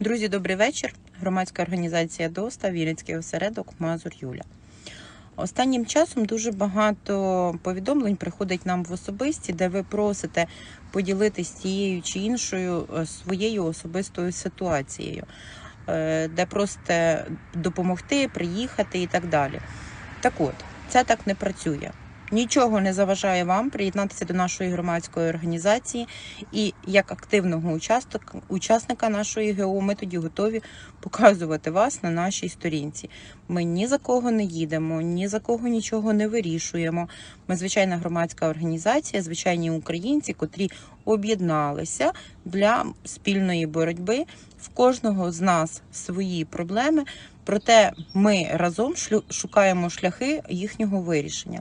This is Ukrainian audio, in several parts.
Друзі, добрий вечір. Громадська організація ДОСТА, Вінницький осередок Мазур Юля. Останнім часом дуже багато повідомлень приходить нам в особисті, де ви просите поділитись тією чи іншою е, своєю особистою ситуацією, е, де просите допомогти, приїхати і так далі. Так от, це так не працює. Нічого не заважає вам приєднатися до нашої громадської організації, і як активного учасника, учасника нашої ГО ми тоді готові показувати вас на нашій сторінці. Ми ні за кого не їдемо, ні за кого нічого не вирішуємо. Ми звичайна громадська організація, звичайні українці, котрі об'єдналися для спільної боротьби. В кожного з нас свої проблеми, проте ми разом шукаємо шляхи їхнього вирішення.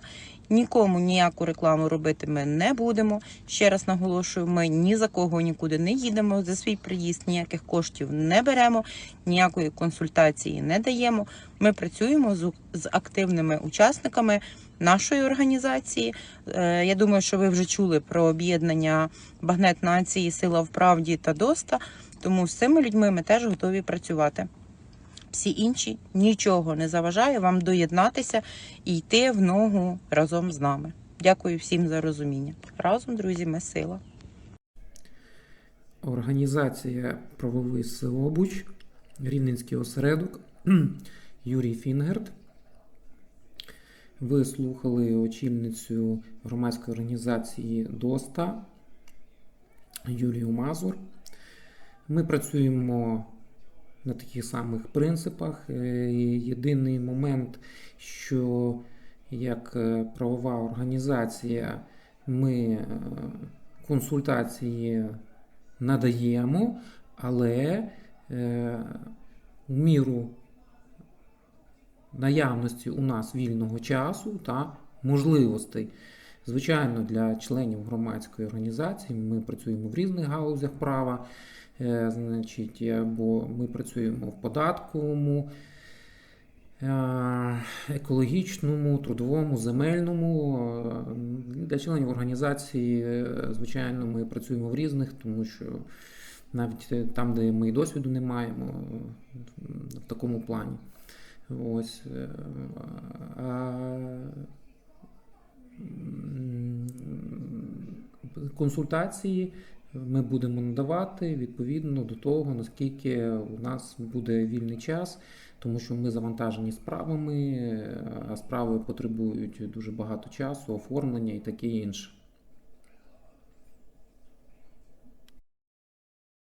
Нікому ніяку рекламу робити ми не будемо. Ще раз наголошую, ми ні за кого нікуди не їдемо. За свій приїзд ніяких коштів не беремо, ніякої консультації не даємо. Ми працюємо з, з активними учасниками нашої організації. Е, я думаю, що ви вже чули про об'єднання Багнет нації, Сила в правді та ДОСТА. Тому з цими людьми ми теж готові працювати. Всі інші нічого не заважає вам доєднатися і йти в ногу разом з нами. Дякую всім за розуміння. Разом, друзі, ми сила. Організація Правовий Силобуч, Рівненський осередок, Юрій Фінгерт. Ви слухали очільницю громадської організації ДОСТА Юлію Мазур. Ми працюємо на таких самих принципах. Е, Єдиний момент, що як е, правова організація ми е, консультації надаємо, але в міру наявності у нас вільного часу та можливостей. Звичайно, для членів громадської організації ми працюємо в різних галузях права, е, значить, або ми працюємо в податковому, е, екологічному, трудовому, земельному. Е, Для членів організації, звичайно, ми працюємо в різних, тому що навіть там, де ми досвіду не маємо, в такому плані. Ось. Консультації ми будемо надавати відповідно до того, наскільки у нас буде вільний час, тому що ми завантажені справами, а справи потребують дуже багато часу, оформлення і таке інше.